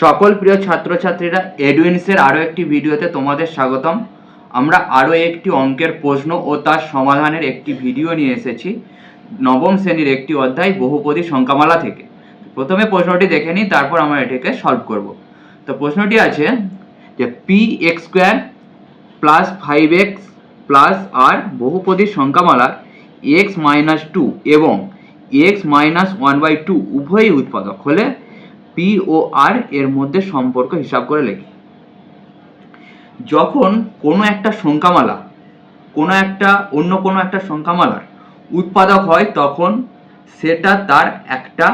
সকল প্রিয় ছাত্রছাত্রীরা এডুইন্সের আরও একটি ভিডিওতে তোমাদের স্বাগতম। আমরা আরও একটি অঙ্কের প্রশ্ন ও তার সমাধানের একটি ভিডিও নিয়ে এসেছি। নবম শ্রেণির একটি অধ্যায়, বহুপদী সংখ্যামালা থেকে। প্রথমে প্রশ্নটি দেখে নিই, তারপর আমরা এটাকে সলভ করব। তো প্রশ্নটি আছে যে p x square plus five x plus r বহুপদী সংখ্যামালার এক্স মাইনাস টু এবং x minus one by two উভয়ই উৎপাদক হলে পি ও আর এর মধ্যে সম্পর্ক হিসাব করে লেখি। যখন কোনো একটা সংখ্যামালা, কোনো একটা, অন্য কোনো একটা সংখ্যামালার উৎপাদক হয়, তখন সেটা তার একটা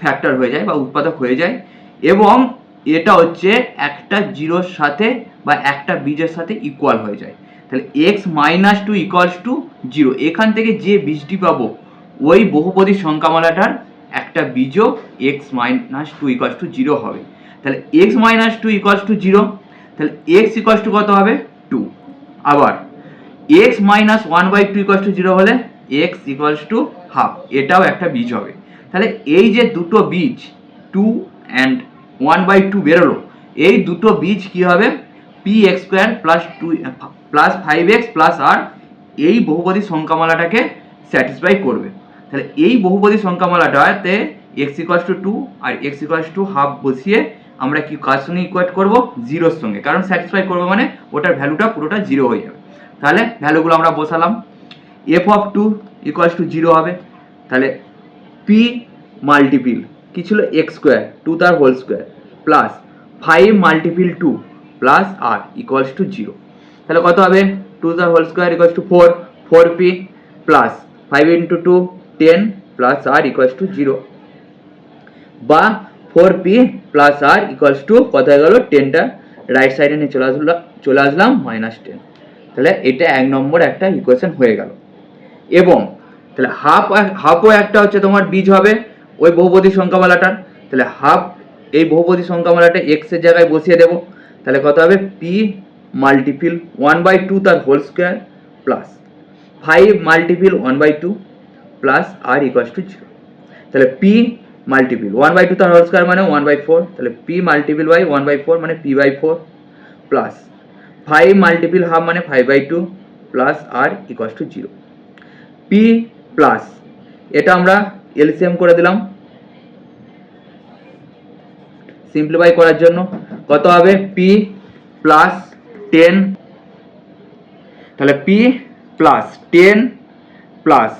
ফ্যাক্টর হয়ে যায় বা উৎপাদক হয়ে যায় এবং এটা হচ্ছে একটা জিরোর সাথে বা একটা বীজের সাথে ইকুয়াল হয়ে যায়। তাহলে x minus two equals to zero এখান থেকে যে বীজটি পাবো, ওই বহুপদী সংখ্যামালাটার একটা বীজও x minus two equals to zero হবে। তাহলে x minus two equals to zero তাহলে এক্স ইকুয়ালস টু কত হবে? টু আবার x minus one by two equals to zero হলে এক্স ইকুয়ালস টু হাফ এটাও একটা বীজ হবে। তাহলে এই যে দুটো বীজ two and one by two বেরোলো, এই দুটো বীজ কি হবে? P x square plus two plus five x plus r এই বহুপদী সংখ্যামালাটাকে স্যাটিসফাই করবে। তাহলে এই বহুপদী সংখ্যামালাটাতে এক্স ইকুয়ালস টু টু আর এক্স ইকুয়ালস টু হাফ বসিয়ে আমরা কি কার সঙ্গে ইকুয়েট করব? জিরোর সঙ্গে। কারণ স্যাটিসফাই করব মানে ওটার ভ্যালুটা পুরোটা জিরো হয়ে যাবে। তাহলে ভ্যালুগুলো আমরা বসালাম। F of two equals to zero হবে। তাহলে পি মাল্টিপিল কি ছিল? এক্স স্কোয়ার টু তার whole square plus five multiple two plus r equals to zero তাহলে কত হবে? টু তার whole square equals to four four p plus five into two ten plus r equals to zero বা four p plus r equals to কত হয়ে গেল টেনটা right সাইডে নিয়ে চলে আসলাম চলে আসলাম মাইনাস টেন তাহলে এটা এক নম্বর একটা ইকুয়েশন হয়ে গেল। এবং তাহলে হাফ হাফও একটা হচ্ছে তোমার বীজ হবে ওই বহুপদী সংখ্যামালাটার। তাহলে হাফ এই বহুপদী সংখ্যামালাটা এক্সের জায়গায় বসিয়ে দেবো। তাহলে কত হবে? P multiple one by two তার whole square plus five multiple one by two plus r equals to zero তাহলে p multiple one by two তার হোল স্কোয়ার মানে ওয়ান বাই ফোর তাহলে p multiple by one by four মানে p by four plus five multiple half মানে five by two plus r equals to zero p plus এটা আমরা LCM করে দিলাম। Simplify করার জন্য কত হবে? পি প্লাস টেন তাহলে p plus ten plus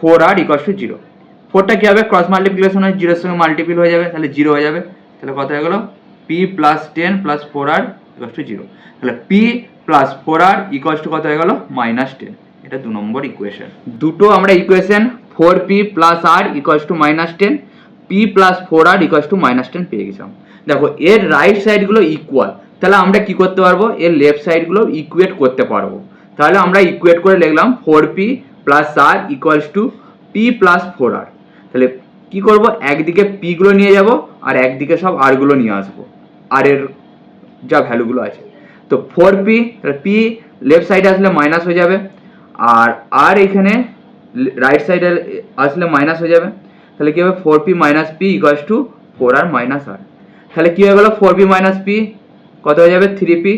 four r equals to zero ফোরটা কী হবে? ক্রস মাল্টিপ্লিকেশন হয় জিরোর সঙ্গে মাল্টিপিল হয়ে যাবে, তাহলে জিরো হয়ে যাবে। তাহলে কত হয়ে গেলো? P plus ten plus four r equals to zero তাহলে p plus four r equals to কত হয়ে গেলো? মাইনাস টেন এটা দু নম্বর ইকুয়েশন দুটো আমরা equation four p plus r equals to minus ten p plus four r equals to minus ten পেয়ে গেছিলাম। দেখো, এর রাইট সাইডগুলো ইকুয়াল তাহলে আমরা কি করতে পারব? এর লেফট সাইডগুলো ইকুয়েট করতে পারব। তাহলে আমরা ইকুয়েট করে লিখলাম four p plus r equals to p plus four r তাহলে কি করব? একদিকে পিগুলো নিয়ে যাব আর একদিকে সব আরগুলো নিয়ে আসব। আর এর যা ভ্যালুগুলো আছে। তো ফোর পি তাহলে পি লেফট সাইডে আসলে মাইনাস হয়ে যাবে। আর আর এখানে রাইট সাইডে আসলে মাইনাস হয়ে যাবে। তাহলে কী হবে? Four p minus p equals to four r minus r তাহলে কী হয়ে গেলো? ফোর পি মাইনাস পি কত হয়ে যাবে? Three p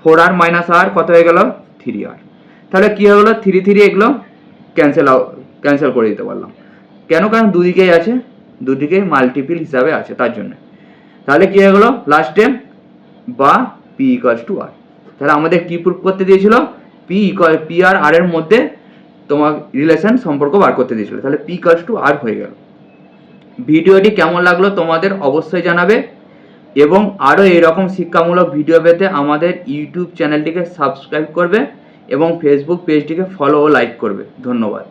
four r minus r কত হয়ে গেল? থ্রি আর তাহলে কী হয়ে গেলো? থ্রি থ্রি এগুলো ক্যান্সেল ক্যান্সেল করে দিতে পারলাম। কেন? কারণ দুদিকেই আছে, দুদিকেই মাল্টিপিল হিসাবে আছে তার জন্য। তাহলে কী হয়ে গেলো? লাস্টে বা পি ইকুয়ালস টু আর তাহলে আমাদের কি প্রুফ করতে দিয়েছিল? পি ইকুয়াল পি আর আর এর মধ্যে তোমার রিলেশন সম্পর্ক বার করতে দিয়েছিল। তাহলে পি ইকুয়ালস টু আর হয়ে গেল। ভিডিওটি কেমন লাগল তোমাদের অবশ্যই জানাবে এবং আরও এরকম শিক্ষামূলক ভিডিও পেতে আমাদের ইউটিউব চ্যানেলটিকে সাবস্ক্রাইব করবে। এবং ফেসবুক পেজটিকে ফলো ও লাইক করবে। ধন্যবাদ।